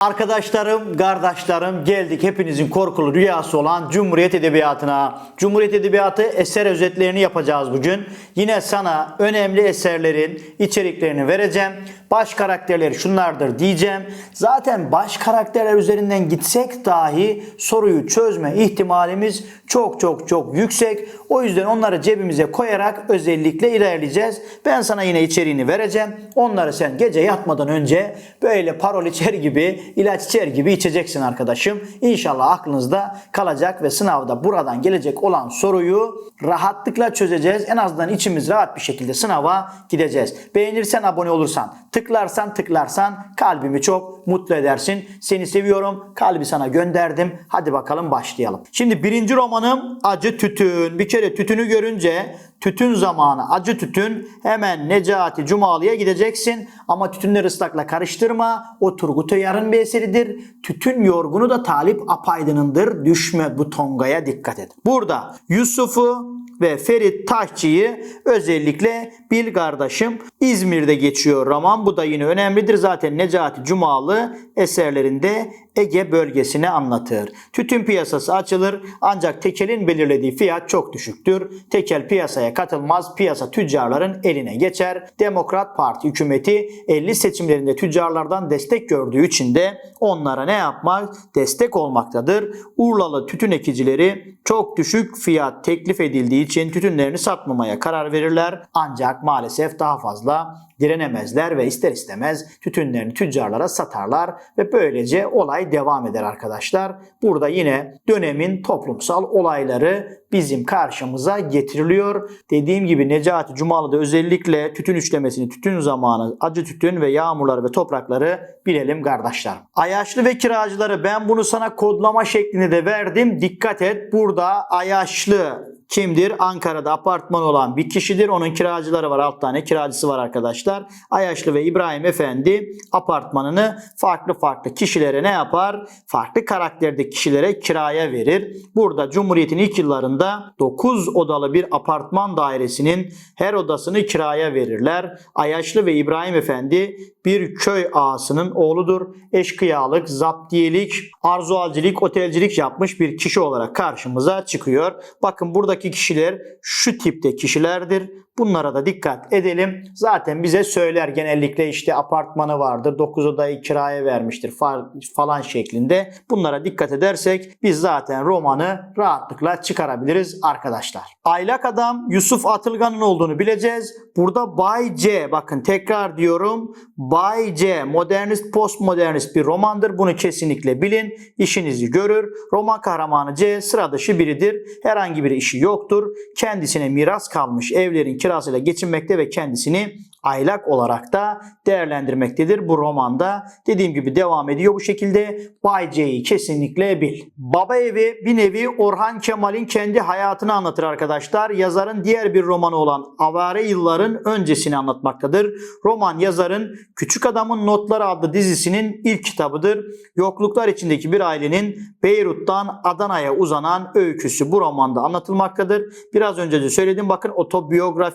Arkadaşlarım, kardeşlerim geldik hepinizin korkulu rüyası olan Cumhuriyet Edebiyatı'na. Cumhuriyet Edebiyatı eser özetlerini yapacağız bugün. Yine sana önemli eserlerin içeriklerini vereceğim. Baş karakterleri şunlardır diyeceğim. Zaten baş karakterler üzerinden gitsek dahi soruyu çözme ihtimalimiz çok çok çok yüksek. O yüzden onları cebimize koyarak özellikle ilerleyeceğiz. Ben sana yine içeriğini vereceğim. Onları sen gece yatmadan önce böyle parol içer gibi, ilaç içer gibi içeceksin arkadaşım. İnşallah aklınızda kalacak ve sınavda buradan gelecek olan soruyu rahatlıkla çözeceğiz. En azından içimiz rahat bir şekilde sınava gideceğiz. Beğenirsen abone olursan, tıklarsan tıklarsan kalbimi çok mutlu edersin. Seni seviyorum. Kalbi sana gönderdim. Hadi bakalım başlayalım. Şimdi birinci romanım Acı Tütün. Bir kere tütünü görünce tütün zamanı acı tütün hemen Necati Cumalı'ya gideceksin. Ama tütünleri ıslakla karıştırma. O Turgut Uyar'ın bir eseridir. Tütün yorgunu da Talip Apaydın'ındır. Düşme bu tongaya dikkat et. Burada Yusuf'u ve Ferit Taşçı'yı özellikle bil kardeşim İzmir'de geçiyor roman. Bu da yine önemlidir. Zaten Necati Cumalı eserlerinde Ege bölgesini anlatır. Tütün piyasası açılır ancak tekelin belirlediği fiyat çok düşüktür. Tekel piyasaya katılmaz. Piyasa tüccarların eline geçer. Demokrat Parti hükümeti 50 seçimlerinde tüccarlardan destek gördüğü için de onlara ne yapmak? Destek olmaktadır. Urlalı tütün ekicileri çok düşük fiyat teklif edildiği için tütünlerini satmamaya karar verirler. Ancak maalesef daha fazla direnemezler ve ister istemez tütünlerini tüccarlara satarlar ve böylece olay devam eder arkadaşlar. Burada yine dönemin toplumsal olayları bizim karşımıza getiriliyor. Dediğim gibi Necati Cumalı'da özellikle tütün üçlemesini, tütün zamanı, acı tütün ve yağmurları ve toprakları bilelim kardeşler. Ayaşlı ve kiracıları ben bunu sana kodlama şeklinde de verdim. Dikkat et burada Ayaşlı kimdir? Ankara'da apartman olan bir kişidir. Onun kiracıları var. Alt tane kiracısı var arkadaşlar. Ayaşlı ve İbrahim Efendi apartmanını farklı farklı kişilere ne yapar? Farklı karakterdeki kişilere kiraya verir. Burada Cumhuriyet'in ilk yıllarında 9 odalı bir apartman dairesinin her odasını kiraya verirler. Ayaşlı ve İbrahim Efendi bir köy ağasının oğludur. Eşkıyalık, zaptiyelik, arzualcilik, otelcilik yapmış bir kişi olarak karşımıza çıkıyor. Bakın buradaki kişiler şu tipte kişilerdir. Bunlara da dikkat edelim. Zaten bize söyler genellikle işte apartmanı vardır. 9 odayı kiraya vermiştir fa- falan şeklinde. Bunlara dikkat edersek biz zaten romanı rahatlıkla çıkarabiliriz arkadaşlar. Aylak adam Yusuf Atılgan'ın olduğunu bileceğiz. Burada Bay C bakın tekrar diyorum. Bay C modernist postmodernist bir romandır. Bunu kesinlikle bilin. İşinizi görür. Roman kahramanı C sıra dışı biridir. Herhangi bir işi yoktur. Kendisine miras kalmış evlerin kirasıyla geçinmekte ve kendisini aylak olarak da değerlendirmektedir bu romanda. Dediğim gibi devam ediyor bu şekilde. Bay C'yi kesinlikle bil. Baba Evi bir nevi Orhan Kemal'in kendi hayatını anlatır arkadaşlar. Yazarın diğer bir romanı olan Avare Yılların öncesini anlatmaktadır. Roman yazarın Küçük Adamın Notları adlı dizisinin ilk kitabıdır. Yokluklar içindeki bir ailenin Beyrut'tan Adana'ya uzanan öyküsü bu romanda anlatılmaktadır. Biraz önce de söyledim bakın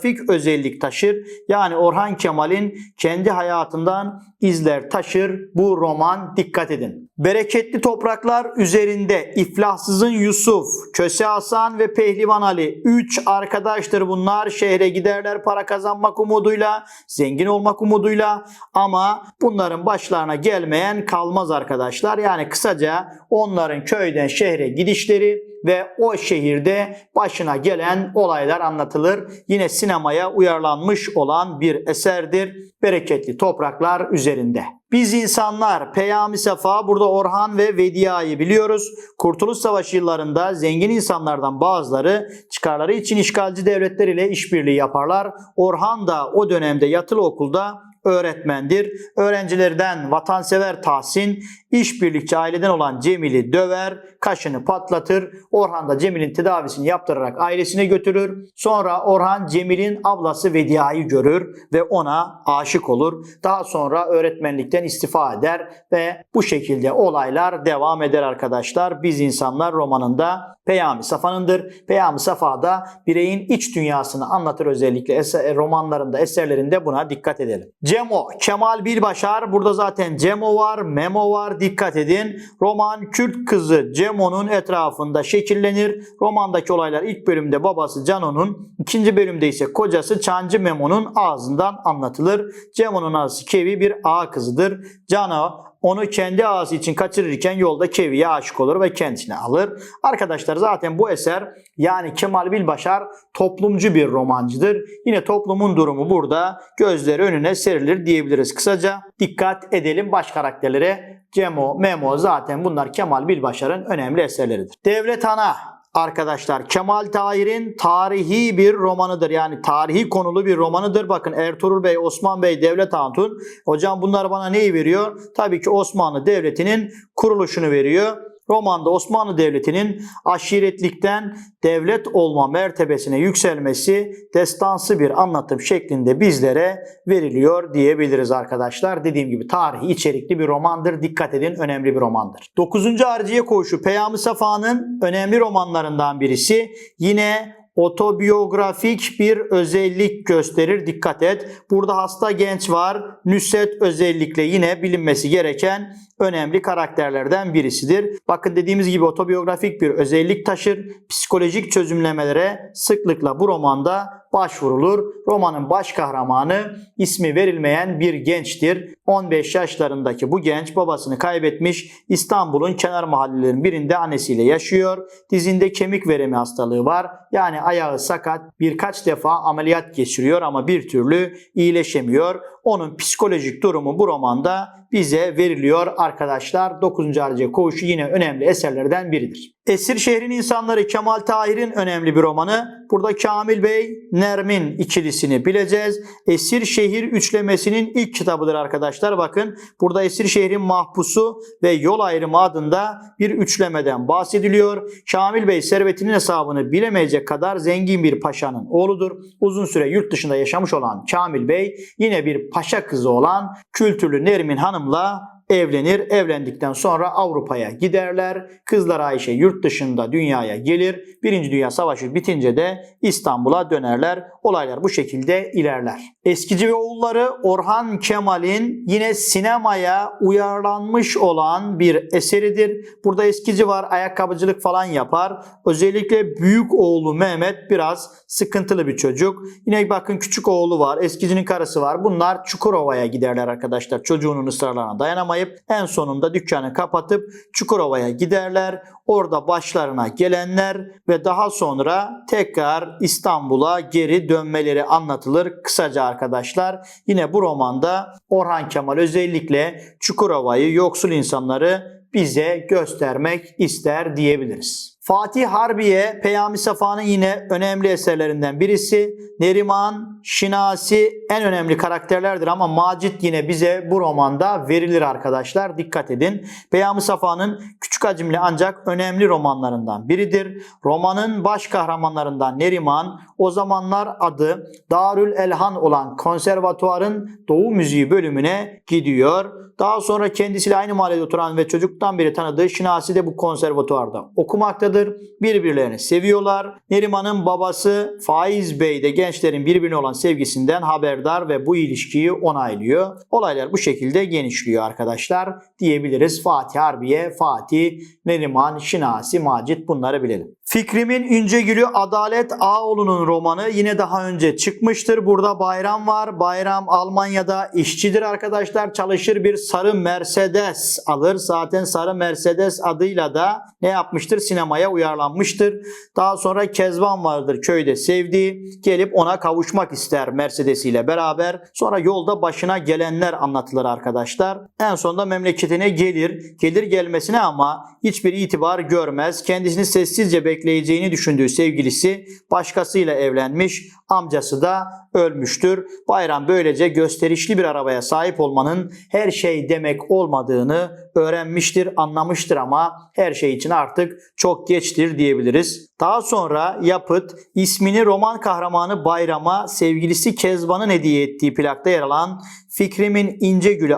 otobiyografik özellik taşır. Yani Orhan Kemal'in kendi hayatından izler taşır bu roman dikkat edin. Bereketli topraklar üzerinde iflahsızın Yusuf, Köse Hasan ve Pehlivan Ali 3 arkadaştır bunlar. Şehre giderler para kazanmak umuduyla, zengin olmak umuduyla ama bunların başlarına gelmeyen kalmaz arkadaşlar. Yani kısaca onların köyden şehre gidişleri ve o şehirde başına gelen olaylar anlatılır. Yine sinemaya uyarlanmış olan bir eserdir. Bereketli topraklar üzerinde. Biz insanlar Peyami Sefa burada Orhan ve Vedia'yı biliyoruz. Kurtuluş Savaşı yıllarında zengin insanlardan bazıları çıkarları için işgalci devletler ile işbirliği yaparlar. Orhan da o dönemde yatılı okulda öğretmendir. Öğrencilerden vatansever Tahsin, işbirlikçi aileden olan Cemil'i döver, kaşını patlatır. Orhan da Cemil'in tedavisini yaptırarak ailesine götürür. Sonra Orhan Cemil'in ablası Vedia'yı görür ve ona aşık olur. Daha sonra öğretmenlikten istifa eder ve bu şekilde olaylar devam eder arkadaşlar. Biz insanlar romanında Peyami Safa'nındır. Peyami Safa da bireyin iç dünyasını anlatır özellikle eser, romanlarında, eserlerinde buna dikkat edelim. Cemo, Kemal Bilbaşar. Burada zaten Cemo var, Memo var, dikkat edin. Roman Kürt kızı Cemo'nun etrafında şekillenir. Romandaki olaylar ilk bölümde babası Cano'nun, ikinci bölümde ise kocası Çancı Memo'nun ağzından anlatılır. Cemo'nun ağası Kevi bir ağa kızıdır. Cano onu kendi ağası için kaçırırken yolda Kevi'ye aşık olur ve kendisine alır. Arkadaşlar zaten bu eser yani Kemal Bilbaşar toplumcu bir romancıdır. Yine toplumun durumu burada gözleri önüne serilir diyebiliriz kısaca. Dikkat edelim baş karakterlere. Cemo, Memo zaten bunlar Kemal Bilbaşar'ın önemli eserleridir. Devlet Ana Arkadaşlar Kemal Tahir'in tarihi bir romanıdır. Yani tarihi konulu bir romanıdır. Bakın Ertuğrul Bey, Osman Bey, Devlet Hatun. Hocam bunlar bana neyi veriyor? Tabii ki Osmanlı Devleti'nin kuruluşunu veriyor. Romanda Osmanlı Devleti'nin aşiretlikten devlet olma mertebesine yükselmesi destansı bir anlatım şeklinde bizlere veriliyor diyebiliriz arkadaşlar. Dediğim gibi tarihi içerikli bir romandır. Dikkat edin önemli bir romandır. 9. Harciye Koğuşu Peyami Safa'nın önemli romanlarından birisi. Yine otobiyografik bir özellik gösterir. Dikkat et. Burada hasta genç var. Nüset özellikle yine bilinmesi gereken önemli karakterlerden birisidir. Bakın dediğimiz gibi otobiyografik bir özellik taşır. Psikolojik çözümlemelere sıklıkla bu romanda başvurulur. Romanın baş kahramanı ismi verilmeyen bir gençtir. 15 yaşlarındaki bu genç babasını kaybetmiş İstanbul'un kenar mahallelerinin birinde annesiyle yaşıyor. Dizinde kemik veremi hastalığı var. Yani ayağı sakat birkaç defa ameliyat geçiriyor ama bir türlü iyileşemiyor. Onun psikolojik durumu bu romanda bize veriliyor arkadaşlar. 9. Harciye Koğuşu yine önemli eserlerden biridir. Esir Şehrin İnsanları Kemal Tahir'in önemli bir romanı. Burada Kamil Bey, Nermin ikilisini bileceğiz. Esir Şehir üçlemesinin ilk kitabıdır arkadaşlar. Bakın burada Esir Şehrin Mahpusu ve Yol Ayrımı adında bir üçlemeden bahsediliyor. Kamil Bey servetinin hesabını bilemeyecek kadar zengin bir paşanın oğludur. Uzun süre yurt dışında yaşamış olan Kamil Bey yine bir paşa kızı olan kültürlü Nermin Hanım'la evlenir. Evlendikten sonra Avrupa'ya giderler. Kızlar Ayşe yurt dışında dünyaya gelir. Birinci Dünya Savaşı bitince de İstanbul'a dönerler. Olaylar bu şekilde ilerler. Eskici ve oğulları Orhan Kemal'in yine sinemaya uyarlanmış olan bir eseridir. Burada eskici var, ayakkabıcılık falan yapar. Özellikle büyük oğlu Mehmet biraz sıkıntılı bir çocuk. Yine bakın küçük oğlu var, eskicinin karısı var. Bunlar Çukurova'ya giderler arkadaşlar çocuğunun ısrarlarına dayanamayıp en sonunda dükkanı kapatıp Çukurova'ya giderler. Orada başlarına gelenler ve daha sonra tekrar İstanbul'a geri dönmeleri anlatılır kısaca arkadaşlar. Yine bu romanda Orhan Kemal özellikle Çukurova'yı, yoksul insanları bize göstermek ister diyebiliriz. Fatih Harbiye Peyami Safa'nın yine önemli eserlerinden birisi. Neriman, Şinasi en önemli karakterlerdir ama Macit yine bize bu romanda verilir arkadaşlar. Dikkat edin. Peyami Safa'nın küçük hacimli ancak önemli romanlarından biridir. Romanın baş kahramanlarından Neriman o zamanlar adı Darül Elhan olan konservatuarın Doğu Müziği bölümüne gidiyor. Daha sonra kendisiyle aynı mahallede oturan ve çocuktan beri tanıdığı Şinasi de bu konservatuarda okumaktadır. Birbirlerini seviyorlar. Neriman'ın babası Faiz Bey de gençlerin birbirine olan sevgisinden haberdar ve bu ilişkiyi onaylıyor. Olaylar bu şekilde genişliyor arkadaşlar diyebiliriz. Fatih Harbiye, Fatih, Neriman, Şinasi, Macit bunları bilelim. Fikrimin İncegül'ü Adalet Ağoğlu'nun romanı yine daha önce çıkmıştır. Burada Bayram var. Bayram Almanya'da işçidir arkadaşlar. Çalışır bir sarı Mercedes alır. Zaten sarı Mercedes adıyla da ne yapmıştır? Sinemaya uyarlanmıştır. Daha sonra Kezban vardır köyde sevdiği. Gelip ona kavuşmak ister Mercedes ile beraber. Sonra yolda başına gelenler anlatılır arkadaşlar. En sonunda memleketine gelir. Gelir gelmesine ama hiçbir itibar görmez. Kendisini sessizce bekleyeceğini düşündüğü sevgilisi başkasıyla evlenmiş. Amcası da ölmüştür. Bayram böylece gösterişli bir arabaya sahip olmanın her şey demek olmadığını öğrenmiştir, anlamıştır ama her şey için artık çok geçtir diyebiliriz. Daha sonra Yapıt ismini roman kahramanı Bayram'a sevgilisi Kezban'ın hediye ettiği plakta yer alan Fikrimin İnce Gülü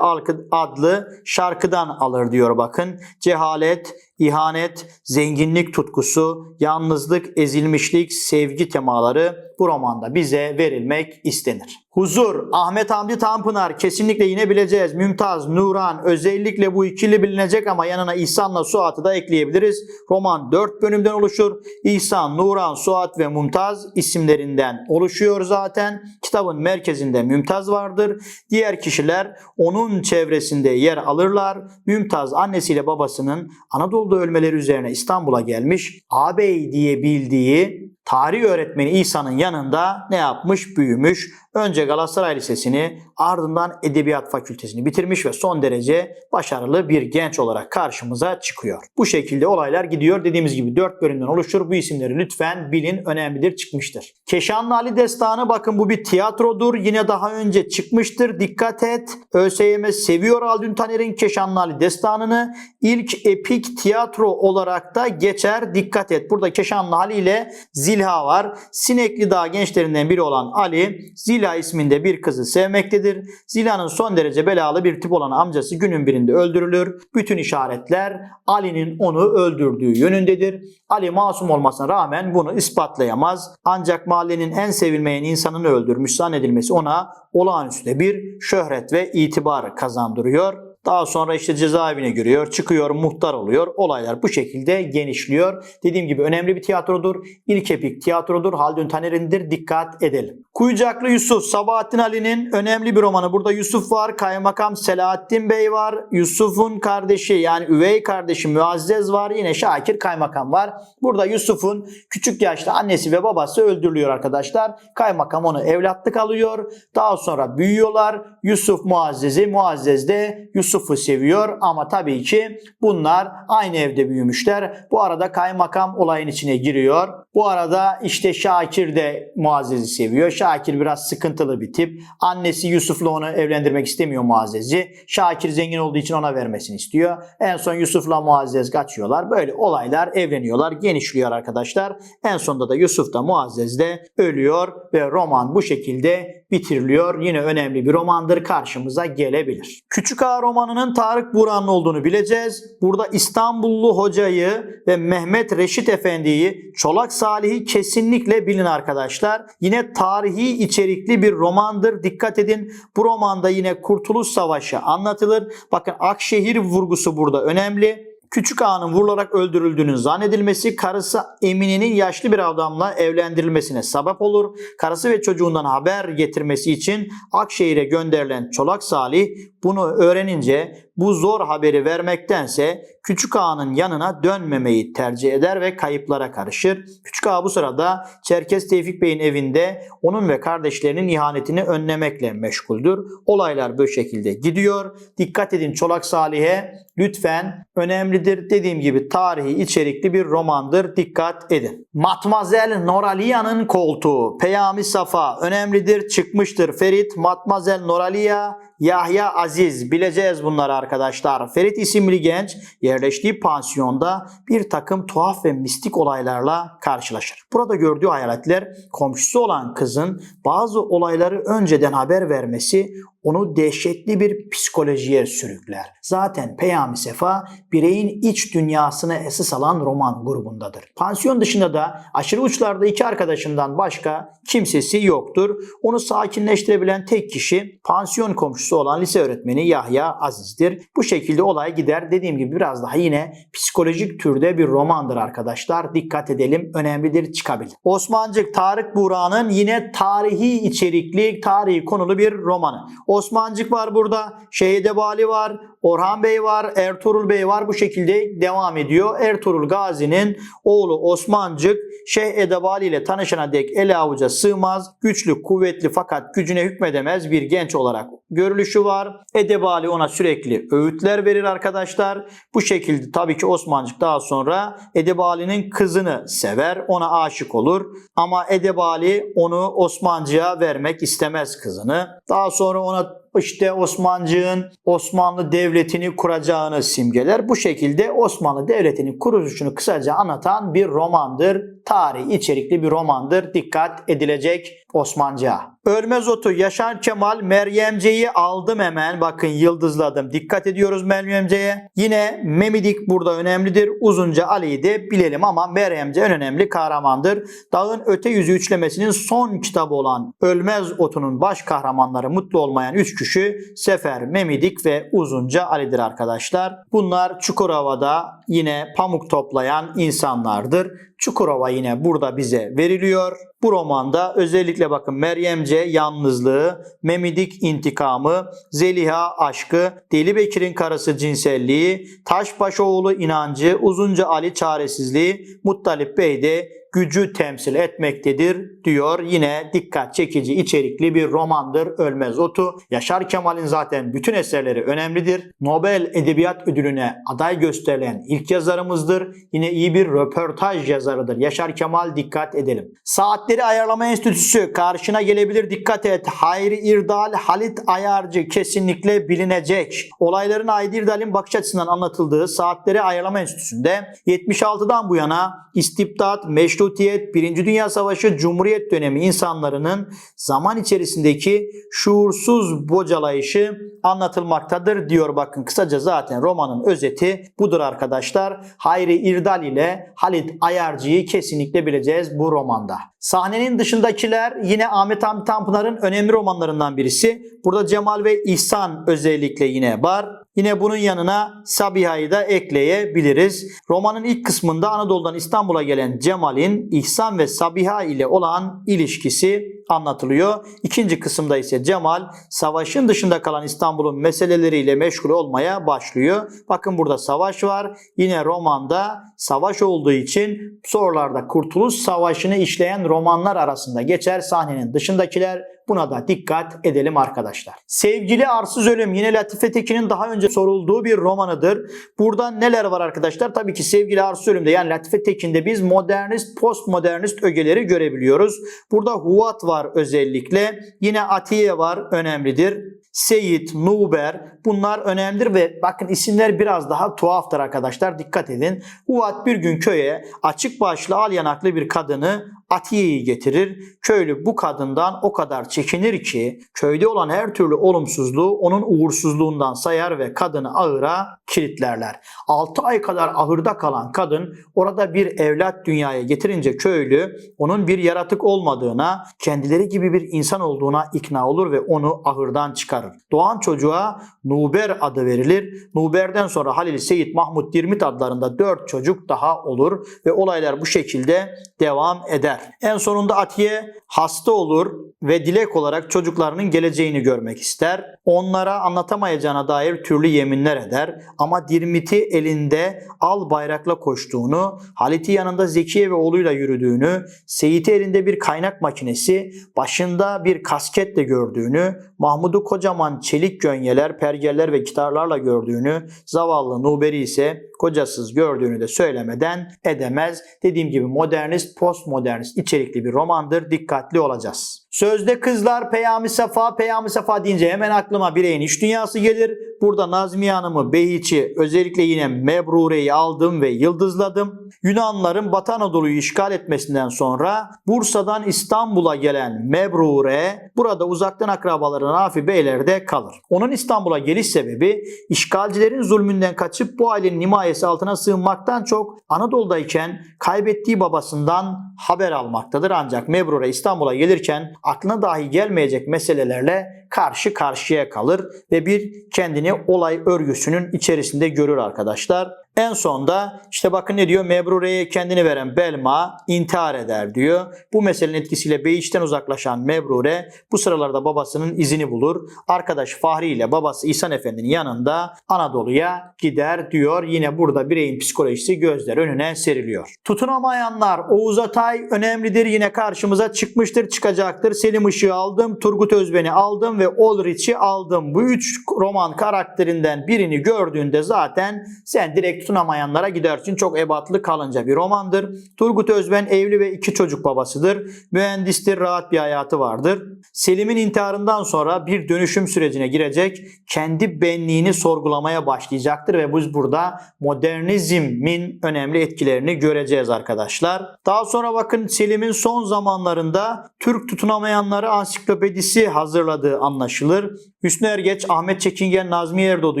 adlı şarkıdan alır diyor bakın. Cehalet, ihanet, zenginlik tutkusu, yalnızlık, ezilmişlik, sevgi temaları bu romanda bize verilmek istenir. Huzur, Ahmet Hamdi Tanpınar kesinlikle yine bileceğiz. Mümtaz, Nuran özellikle bu ikili bilinecek ama yanına İhsan'la Suat'ı da ekleyebiliriz. Roman 4 bölümden oluşur. İhsan, Nuran, Suat ve Mümtaz isimlerinden oluşuyor zaten. Kitabın merkezinde Mümtaz vardır. Diğer kişiler onun çevresinde yer alırlar. Mümtaz annesiyle babasının Anadolu'da ölmeleri üzerine İstanbul'a gelmiş. Ağabey diye bildiği tarih öğretmeni İsa'nın yanında ne yapmış? Büyümüş. Önce Galatasaray Lisesi'ni ardından Edebiyat Fakültesini bitirmiş ve son derece başarılı bir genç olarak karşımıza çıkıyor. Bu şekilde olaylar gidiyor. Dediğimiz gibi 4 bölümden oluşur. Bu isimleri lütfen bilin. Önemlidir çıkmıştır. Keşanlı Ali Destanı bakın bu bir tiyatrodur. Yine daha önce çıkmıştır. Dikkat et. ÖSYM seviyor Aldün Taner'in Keşanlı Ali Destanı'nı. İlk epik tiyatro olarak da geçer. Dikkat et. Burada Keşanlı Ali ile Zilha var. Sinekli Dağ gençlerinden biri olan Ali, Zilha isminde bir kızı sevmektedir. Zilha'nın son derece belalı bir tip olan amcası günün birinde öldürülür. Bütün işaretler Ali'nin onu öldürdüğü yönündedir. Ali masum olmasına rağmen bunu ispatlayamaz. Ancak mahallenin en sevilmeyen insanını öldürmüş zannedilmesi ona olağanüstü bir şöhret ve itibar kazandırıyor. Daha sonra işte cezaevine giriyor, çıkıyor, muhtar oluyor. Olaylar bu şekilde genişliyor. Dediğim gibi önemli bir tiyatrodur. İlk epik tiyatrodur. Haldun Taner'indir. Dikkat edelim. Kuyucaklı Yusuf, Sabahattin Ali'nin önemli bir romanı. Burada Yusuf var, Kaymakam Selahattin Bey var. Yusuf'un kardeşi yani üvey kardeşi Muazzez var. Yine Şakir Kaymakam var. Burada Yusuf'un küçük yaşta annesi ve babası öldürülüyor arkadaşlar. Kaymakam onu evlatlık alıyor. Daha sonra büyüyorlar. Yusuf Muazzez'i, Muazzez de Yusuf'u seviyor ama tabii ki bunlar aynı evde büyümüşler. Bu arada kaymakam olayın içine giriyor. Bu arada işte Şakir de Muazzez'i seviyor. Şakir biraz sıkıntılı bir tip. Annesi Yusuf'la onu evlendirmek istemiyor Muazzez'i. Şakir zengin olduğu için ona vermesini istiyor. En son Yusuf'la Muazzez kaçıyorlar. Böyle olaylar evleniyorlar, genişliyor arkadaşlar. En sonunda da Yusuf da Muazzez de ölüyor ve roman bu şekilde bitiriliyor. Yine önemli bir romandır karşımıza gelebilir. Küçük Ağa romanının Tarık Buran'ın olduğunu bileceğiz. Burada İstanbullu hocayı ve Mehmet Reşit Efendi'yi Çolak Salih'i kesinlikle bilin arkadaşlar. Yine tarihi içerikli bir romandır. Dikkat edin bu romanda yine Kurtuluş Savaşı anlatılır. Bakın Akşehir vurgusu burada önemli. Küçük ağanın vurularak öldürüldüğünün zannedilmesi karısı Emine'nin yaşlı bir adamla evlendirilmesine sebep olur. Karısı ve çocuğundan haber getirmesi için Akşehir'e gönderilen Çolak Salih bunu öğrenince bu zor haberi vermektense Küçük Ağa'nın yanına dönmemeyi tercih eder ve kayıplara karışır. Küçük Ağa bu sırada Çerkes Tevfik Bey'in evinde onun ve kardeşlerinin ihanetini önlemekle meşguldür. Olaylar bu şekilde gidiyor. Dikkat edin Çolak Salih'e lütfen önemlidir. Dediğim gibi tarihi içerikli bir romandır. Dikkat edin. Matmazel Noralia'nın koltuğu. Peyami Safa önemlidir. Çıkmıştır. Ferit Matmazel Noralia Yahya Aziz bileceğiz bunları arkadaşlar. Ferit isimli genç yerleştiği pansiyonda bir takım tuhaf ve mistik olaylarla karşılaşır. Burada gördüğü hayaletler komşusu olan kızın bazı olayları önceden haber vermesi onu dehşetli bir psikolojiye sürükler. Zaten Peyami Sefa bireyin iç dünyasını esas alan roman grubundadır. Pansiyon dışında da aşırı uçlarda iki arkadaşından başka kimsesi yoktur. Onu sakinleştirebilen tek kişi pansiyon komşusu olan lise öğretmeni Yahya Aziz'dir. Bu şekilde olay gider. Dediğim gibi biraz daha yine psikolojik türde bir romandır arkadaşlar. Dikkat edelim. Önemlidir çıkabilir. Osmancık Tarık Buğra'nın yine tarihi içerikli, tarihi konulu bir romanı. Osmancık var burada. Şehide Bali var. Orhan Bey var. Ertuğrul Bey var. Bu şekilde devam ediyor. Ertuğrul Gazi'nin oğlu Osmancık Şeyh Edebali ile tanışana dek ele avuca sığmaz. Güçlü, kuvvetli fakat gücüne hükmedemez bir genç olarak görülüşü var. Edebali ona sürekli öğütler verir arkadaşlar. Bu şekilde tabii ki Osmancık daha sonra Edebali'nin kızını sever. Ona aşık olur. Ama Edebali onu Osmancık'a vermek istemez kızını. Daha sonra ona işte Osmancık'ın Osmanlı Devleti'ni kuracağını simgeler. Bu şekilde Osmanlı Devleti'nin kuruluşunu kısaca anlatan bir romandır. tarih içerikli bir romandır. Dikkat edilecek Osmanlıca. Ölmez Otu, Yaşar Kemal, Meryemce'yi aldım hemen. Bakın yıldızladım. Dikkat ediyoruz Meryemce'ye. Yine Memidik burada önemlidir. Uzunca Ali'yi de bilelim ama Meryemce en önemli kahramandır. Dağın Öte Yüzü üçlemesinin son kitabı olan Ölmez Otu'nun baş kahramanları mutlu olmayan üç kişi Sefer, Memidik ve Uzunca Ali'dir arkadaşlar. Bunlar Çukurova'da yine pamuk toplayan insanlardır. Çukurova yine burada bize veriliyor. Bu romanda özellikle bakın Meryemce yalnızlığı, Memidik intikamı, Zeliha aşkı, Deli Bekir'in karısı cinselliği, Taşbaşoğlu inancı, Uzunca Ali çaresizliği, Muttalip Bey de gücü temsil etmektedir diyor. Yine dikkat çekici içerikli bir romandır Ölmez Otu. Yaşar Kemal'in zaten bütün eserleri önemlidir. Nobel Edebiyat Ödülüne aday gösterilen ilk yazarımızdır. Yine iyi bir röportaj yazarıdır. Yaşar Kemal dikkat edelim. Saatleri Ayarlama Enstitüsü karşına gelebilir dikkat et. Hayri İrdal, Halit Ayarcı kesinlikle bilinecek. Olayların Hayri İrdal'in bakış açısından anlatıldığı Saatleri Ayarlama Enstitüsü'nde 76'dan bu yana istibdat, meşrutiyet, Birinci Dünya Savaşı, Cumhuriyet dönemi insanlarının zaman içerisindeki şuursuz bocalayışı anlatılmaktadır diyor. Bakın kısaca zaten romanın özeti budur arkadaşlar. Hayri İrdal ile Halit Ayarcı'yı kesinlikle bileceğiz bu romanda. Sahnenin dışındakiler yine Ahmet Hamdi Tanpınar'ın önemli romanlarından birisi. Burada Cemal ve İhsan özellikle yine var. Yine bunun yanına Sabiha'yı da ekleyebiliriz. Romanın ilk kısmında Anadolu'dan İstanbul'a gelen Cemal'in İhsan ve Sabiha ile olan ilişkisi anlatılıyor. İkinci kısımda ise Cemal savaşın dışında kalan İstanbul'un meseleleriyle meşgul olmaya başlıyor. Bakın burada savaş var. Yine romanda savaş olduğu için sorularda Kurtuluş Savaşı'nı işleyen romanlar arasında geçer. Sahnenin dışındakiler Buna da dikkat edelim arkadaşlar. Sevgili Arsız Ölüm yine Latife Tekin'in daha önce sorulduğu bir romanıdır. Burada neler var arkadaşlar? Tabii ki Sevgili Arsız Ölüm'de yani Latife Tekin'de biz modernist, postmodernist ögeleri görebiliyoruz. Burada Huvat var özellikle. Yine Atiye var önemlidir. Seyit, Nuber bunlar önemlidir ve bakın isimler biraz daha tuhaftır arkadaşlar dikkat edin. Huvat bir gün köye açık başlı al yanaklı bir kadını Atiye'yi getirir. Köylü bu kadından o kadar çekinir ki köyde olan her türlü olumsuzluğu onun uğursuzluğundan sayar ve kadını ahıra kilitlerler. 6 ay kadar ahırda kalan kadın orada bir evlat dünyaya getirince köylü onun bir yaratık olmadığına, kendileri gibi bir insan olduğuna ikna olur ve onu ahırdan çıkarır. Doğan çocuğa Nuber adı verilir. Nuber'den sonra Halil Seyit Mahmut Dirmit adlarında 4 çocuk daha olur ve olaylar bu şekilde devam eder. En sonunda Atiye hasta olur ve dilek olarak çocuklarının geleceğini görmek ister. Onlara anlatamayacağına dair türlü yeminler eder ama Dirmit'i elinde al bayrakla koştuğunu, Halit'i yanında Zekiye ve oğluyla yürüdüğünü, Seyit'i elinde bir kaynak makinesi, başında bir kasketle gördüğünü, Mahmud'u kocaman çelik gönyeler, pergeller ve gitarlarla gördüğünü, zavallı Nuberi ise kocasız gördüğünü de söylemeden edemez. Dediğim gibi modernist, postmodernist içerikli bir romandır. Dikkatli olacağız. Sözde kızlar Peyami Safa, Peyami Safa deyince hemen aklıma bireyin iş dünyası gelir. Burada Nazmiye Hanım'ı, Behiç'i, özellikle yine Mebrure'yi aldım ve yıldızladım. Yunanların Batı Anadolu'yu işgal etmesinden sonra Bursa'dan İstanbul'a gelen Mebrure burada uzaktan akrabaları Nafi Beyler'de kalır. Onun İstanbul'a geliş sebebi işgalcilerin zulmünden kaçıp bu ailenin himayesi altına sığınmaktan çok Anadolu'dayken kaybettiği babasından haber almaktadır. Ancak Mebrure İstanbul'a gelirken aklına dahi gelmeyecek meselelerle karşı karşıya kalır ve bir kendini olay örgüsünün içerisinde görür arkadaşlar. En sonda işte bakın ne diyor? Mebrure'ye kendini veren Belma intihar eder diyor. Bu meselenin etkisiyle Beyiç'ten uzaklaşan Mebrure bu sıralarda babasının izini bulur. Arkadaş Fahri ile babası İhsan Efendi'nin yanında Anadolu'ya gider diyor. Yine burada bireyin psikolojisi gözler önüne seriliyor. Tutunamayanlar Oğuz Atay önemlidir. Yine karşımıza çıkmıştır, çıkacaktır. Selim Işık'ı aldım, Turgut Özben'i aldım ve Ulrich'i aldım. Bu üç roman karakterinden birini gördüğünde zaten sen direkt tutunamayanlara gidersin çok ebatlı kalınca bir romandır. Turgut Özben evli ve iki çocuk babasıdır. Mühendistir, rahat bir hayatı vardır. Selim'in intiharından sonra bir dönüşüm sürecine girecek, kendi benliğini sorgulamaya başlayacaktır ve biz burada modernizmin önemli etkilerini göreceğiz arkadaşlar. Daha sonra bakın Selim'in son zamanlarında Türk tutunamayanları ansiklopedisi hazırladığı anlaşılır. Hüsnü Ergeç, Ahmet Çekingen, Nazmi Erdoğdu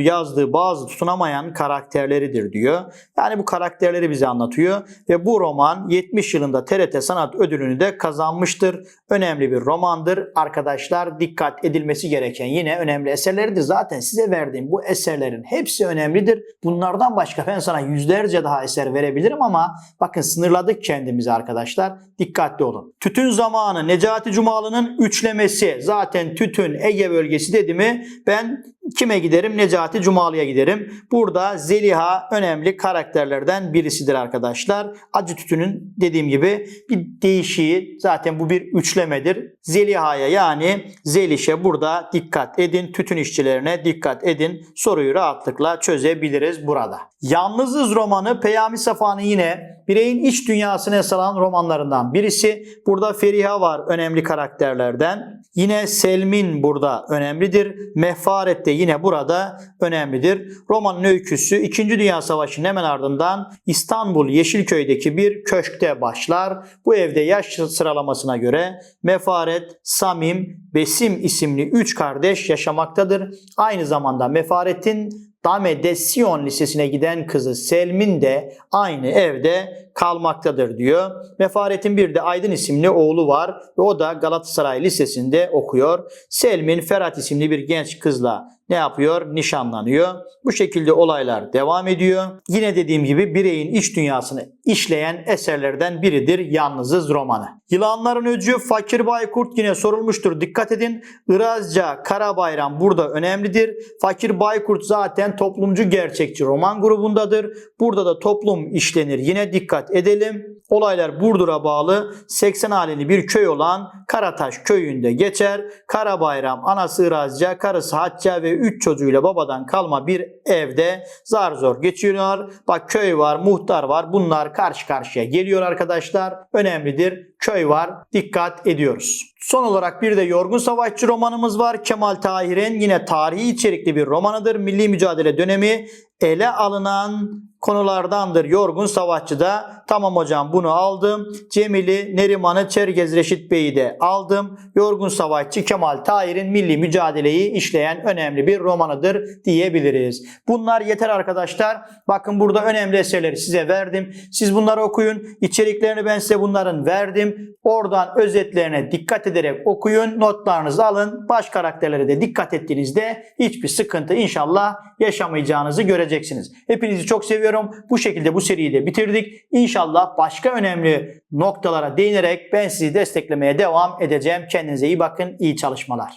yazdığı bazı tutunamayan karakterleridir diyor. Yani bu karakterleri bize anlatıyor ve bu roman 70 yılında TRT Sanat Ödülünü de kazanmıştır. Önemli bir romandır. Arkadaşlar dikkat edilmesi gereken yine önemli eserleridir. Zaten size verdiğim bu eserlerin hepsi önemlidir. Bunlardan başka ben sana yüzlerce daha eser verebilirim ama bakın sınırladık kendimizi arkadaşlar. Dikkatli olun. Tütün zamanı Necati Cumalı'nın üçlemesi. Zaten tütün Ege bölgesi dedi mi ben kime giderim? Necati Cumalı'ya giderim. Burada Zeliha önemli karakterlerden birisidir arkadaşlar. Acı Tütün'ün dediğim gibi bir değişiği zaten bu bir üçlemedir. Zeliha'ya yani Zeliş'e burada dikkat edin. Tütün işçilerine dikkat edin. Soruyu rahatlıkla çözebiliriz burada. Yalnızız romanı Peyami Safa'nın yine bireyin iç dünyasını esas alan romanlarından birisi. Burada Feriha var önemli karakterlerden. Yine Selmin burada önemlidir. Mehfaret de yine burada önemlidir. Romanın öyküsü 2. Dünya Savaşı'nın hemen ardından İstanbul Yeşilköy'deki bir köşkte başlar. Bu evde yaş sıralamasına göre Mefaret, Samim, Besim isimli 3 kardeş yaşamaktadır. Aynı zamanda Mefaret'in Dame de Sion Lisesi'ne giden kızı Selmin de aynı evde kalmaktadır diyor. Mefaret'in bir de Aydın isimli oğlu var ve o da Galatasaray Lisesi'nde okuyor. Selmin Ferhat isimli bir genç kızla ne yapıyor? Nişanlanıyor. Bu şekilde olaylar devam ediyor. Yine dediğim gibi bireyin iç dünyasını işleyen eserlerden biridir Yalnızız romanı. Yılanların Öcü Fakir Baykurt yine sorulmuştur. Dikkat edin. Irazca Karabayram burada önemlidir. Fakir Baykurt zaten toplumcu gerçekçi roman grubundadır. Burada da toplum işlenir. Yine dikkat edelim. Olaylar Burdur'a bağlı 80 haneli bir köy olan Karataş köyünde geçer. Karabayram anası Irazca, karısı Hacca ve 3 çocuğuyla babadan kalma bir evde zar zor geçiyorlar. Bak köy var, muhtar var. Bunlar karşı karşıya geliyor arkadaşlar. Önemlidir. Köy var. Dikkat ediyoruz. Son olarak bir de Yorgun Savaşçı romanımız var. Kemal Tahir'in yine tarihi içerikli bir romanıdır. Milli mücadele dönemi ele alınan konulardandır. Yorgun Savaşçı'da tamam hocam bunu aldım. Cemil'i, Neriman'ı, Çergez Reşit Bey'i de aldım. Yorgun Savaşçı Kemal Tahir'in milli mücadeleyi işleyen önemli bir romanıdır diyebiliriz. Bunlar yeter arkadaşlar. Bakın burada önemli eserleri size verdim. Siz bunları okuyun. İçeriklerini ben size bunların verdim. Oradan özetlerine dikkat ederek okuyun. Notlarınızı alın. Baş karakterlere de dikkat ettiğinizde hiçbir sıkıntı inşallah yaşamayacağınızı göreceksiniz. Hepinizi çok seviyorum. Bu şekilde bu seriyi de bitirdik. İnşallah başka önemli noktalara değinerek ben sizi desteklemeye devam edeceğim. Kendinize iyi bakın. İyi çalışmalar.